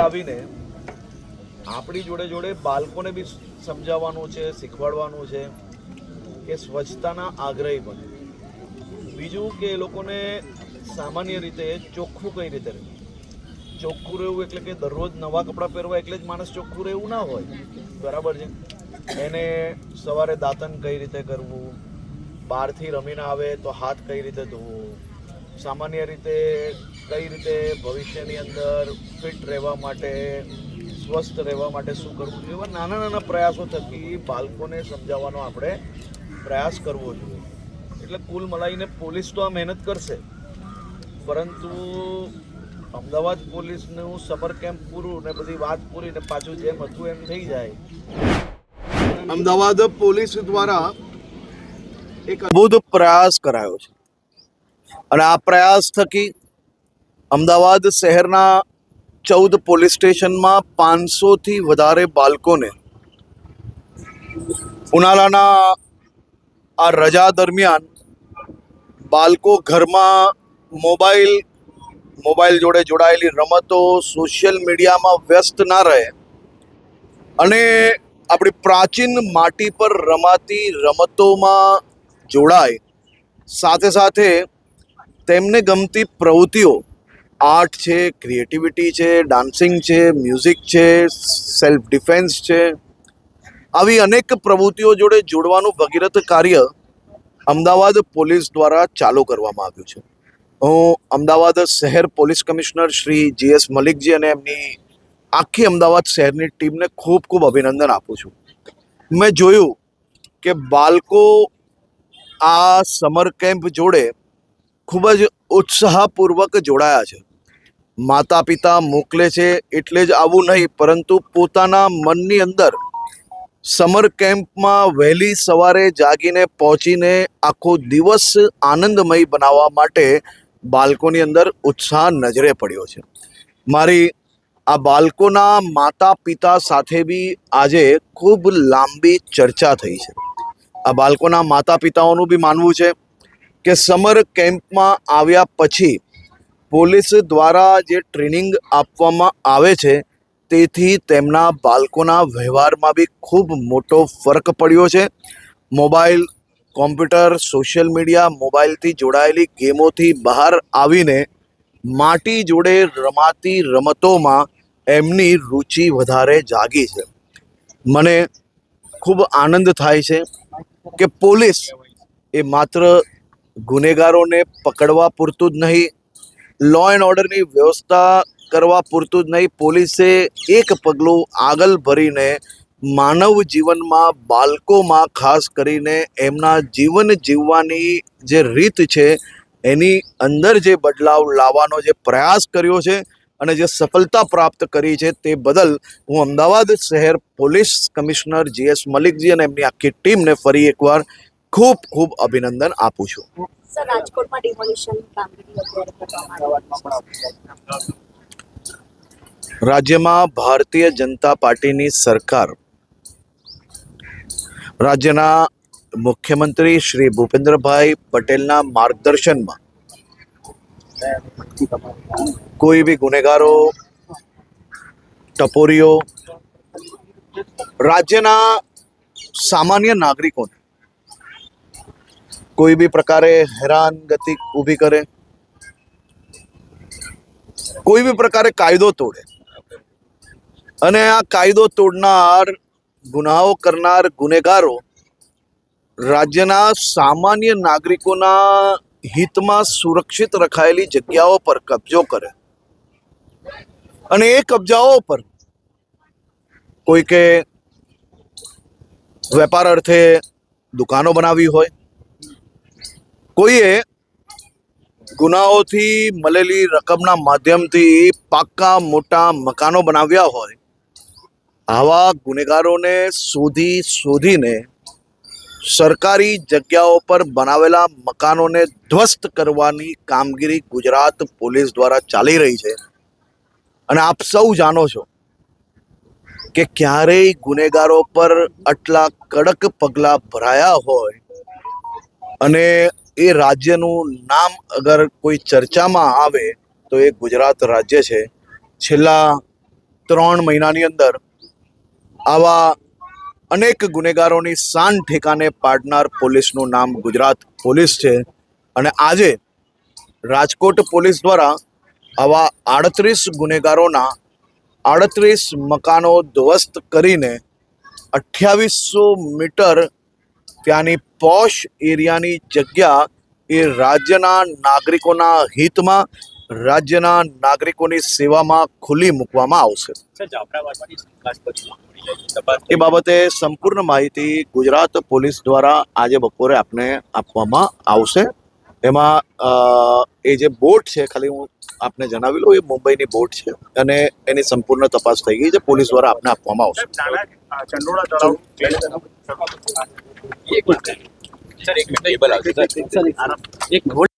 આવીને આપણી જોડે જોડે બાળકોને બી સમજાવવાનું છે, શીખવાડવાનું છે કે સ્વચ્છતાના આગ્રહી બને. બીજું કે એ લોકોને સામાન્ય રીતે ચોખ્ખું કઈ રીતે રહેવું? ચોખ્ખું રહેવું એટલે કે દરરોજ નવા કપડાં પહેરવા એટલે જ માણસ ચોખ્ખું રહેવું ના હોય. બરાબર છે? એને સવારે દાંતન કઈ રીતે કરવું? બહારથી રમીને આવે તો હાથ કઈ રીતે ધોવો? સામાન્ય રીતે કઈ રીતે ભવિષ્યની અંદર ફિટ રહેવા માટે સ્વસ્થ રહેવા માટે શું કરવું જોઈએ? એવા નાના નાના પ્રયાસો થકી બાળકોને સમજાવવાનો આપણે પ્રયાસ કરવો જોઈએ. એટલે કુલ મલાઈને પોલીસ તો આ મહેનત કરશે. પરંતુ અમદાવાદ પોલીસનું સમર કેમ્પ પૂરું ને બધી વાત પૂરી ને પાછું જેમ હતું એમ થઈ જાય. અમદાવાદ પોલીસ દ્વારા એક અદ્ભુત પ્રયાસ કરાયો છે. અને આ પ્રયાસ થકી અમદાવાદ શહેરના ચૌદ પોલીસ સ્ટેશનમાં પાંચસોથી વધારે બાળકોને ઉનાળાના આ રજા દરમિયાન બાળકો ઘરમાં મોબાઈલ મોબાઈલ જોડે જોડાયેલી રમતો, સોશિયલ મીડિયામાં વ્યસ્ત ના રહે. અને આપણી પ્રાચીન માટી પર રમાતી રમતોમાં જોડાય. સાથે સાથે તેમને ગમતી પ્રવૃત્તિઓ આર્ટ છે ક્રિએટિવિટી છે ડાન્સિંગ છે મ્યુઝિક છે સેલ્ફ ડિફેન્સ છે. આવી અનેક પ્રવૃત્તિઓ જોડે જોડવાનું ભગીરથ કાર્ય અમદાવાદ પોલીસ દ્વારા ચાલુ કરવામાં આવ્યું છે. હું અમદાવાદ શહેર police commissioner Shri GS Malikji અને એમની આખી અમદાવાદ શહેરની ટીમને ખૂબ ખૂબ અભિનંદન આપું છું. મેં જોયું કે બાળકો આ સમર કેમ્પ જોડે ખૂબ જ ઉત્સાહપૂર્વક જોડાયા છે. માતા પિતા મોકલે છે એટલે જ આવું નહીં, પરંતુ પોતાના મનની અંદર સમર કેમ્પમાં વહેલી સવારે જાગીને પહોંચીને આખો દિવસ આનંદમય બનાવવા માટે બાળકોની અંદર ઉત્સાહ નજરે પડ્યો છે. મારી આ બાળકોના માતા પિતા સાથે બી આજે ખૂબ લાંબી ચર્ચા થઈ છે. આ બાળકોના માતા પિતાઓનું બી માનવું છે કે સમર કેમ્પમાં આવ્યા પછી પોલીસ દ્વારા જે ટ્રેનિંગ આપવામાં આવે છે, તેથી તેમના બાળકોના વ્યવહારમાં બી ખૂબ મોટો ફરક પડ્યો છે. મોબાઈલ, કોમ્પ્યુટર, સોશિયલ મીડિયા મોબાઈલથી જોડાયેલી ગેમોથી બહાર આવીને માટી જોડે રમાતી રમતોમાં એમની રુચિ વધારે જાગી છે. મને ખૂબ આનંદ થાય છે કે પોલીસ એ માત્ર ગુનેગારોને પકડવા પૂરતું જ નહીં લો એન્ડ ઓર્ડરની વ્યવસ્થા કરવા પૂરતું જ નહીં. પોલીસે એક પગલું આગળ ભરીને માનવ જીવનમાં બાળકોમાં ખાસ કરીને એમના જીવન જીવવાની જે રીત છે, એની અંદર જે બદલાવ લાવવાનો જે પ્રયાસ કર્યો છે અને જે સફળતા પ્રાપ્ત કરી છે તે બદલ હું અમદાવાદ શહેર પોલીસ કમિશનર જીએસ મલિકજી અને એમની આખી ટીમને ફરી એકવાર ખૂબ ખૂબ અભિનંદન આપું છું. સર, રાજકોટમાં ડિમોલિશન કામગીરી. રાજ્યમાં ભારતીય જનતા પાર્ટીની સરકાર, રાજ્યના મુખ્યમંત્રી શ્રી ભૂપેન્દ્રભાઈ પટેલના માર્ગદર્શનમાં કોઈ બી ગુનેગારો, ટપોરીઓ, રાજ્યના સામાન્ય નાગરિકોને કોઈ બી પ્રકારે હેરાનગતિ ઊભી કરે, કોઈ બી પ્રકારે કાયદો તોડે. અને આ કાયદો તોડનાર, ગુનાઓ કરનાર ગુનેગારો રાજ્યના સામાન્ય નાગરિકોના હિતમાં સુરક્ષિત રખાયેલી જગ્યાઓ પર કબજો કરે. અને એ કબજાઓ પર કોઈ કે વેપાર અર્થે દુકાનો બનાવી હોય કોઈએ ગુનાઓથી મળેલી રકમના માધ્યમથી પાક્કા મોટા મકાનો બનાવ્યા હોય, આવા ગુનેગારોને શોધી શોધીને સરકારી જગ્યાઓ પર બનાવેલા મકાનોને ધ્વસ્ત કરવાની કામગીરી ગુજરાત પોલીસ દ્વારા ચાલી રહી છે. અને આપ સૌ જાણો છો કે ક્યારેય ગુનેગારો પર આટલા કડક પગલાં ભરાયા હોય અને એ રાજ્યનું નામ અગર કોઈ ચર્ચામાં આવે તો એ ગુજરાત રાજ્ય છે. છેલ્લા ત્રણ મહિનાની અંદર આવા અનેક ગુનેગારોની શાન ઠેકાને પાડનાર પોલીસનું નામ ગુજરાત પોલીસ છે. અને આજે રાજકોટ પોલીસ દ્વારા આવા આડત્રીસ ગુનેગારોના આડત્રીસ મકાનો ધ્વસ્ત કરીને અઠ્યાવીસો મીટર ત્યાંની પોશ એરિયાની જગ્યા એ રાજ્યના નાગરિકોના હિતમાં રાજ્યના નાગરિકોની સેવામાં ખુલ્લી મૂકવામાં આવશે. એ બાબતે સંપૂર્ણ માહિતી ગુજરાત પોલીસ દ્વારા આજે બપોરે આપને આપવામાં આવશે. એમાં એ જે બોટ છે ખાલી હું આપને જણાવી લઉં એ મુંબઈની બોટ છે અને એની સંપૂર્ણ તપાસ થઈ ગઈ છે પોલીસ દ્વારા આપને આપવામાં આવશે. ચંડોળા તળાવ સર એક મિનિટ ટેબલ આવશે સર એક મિનિટ.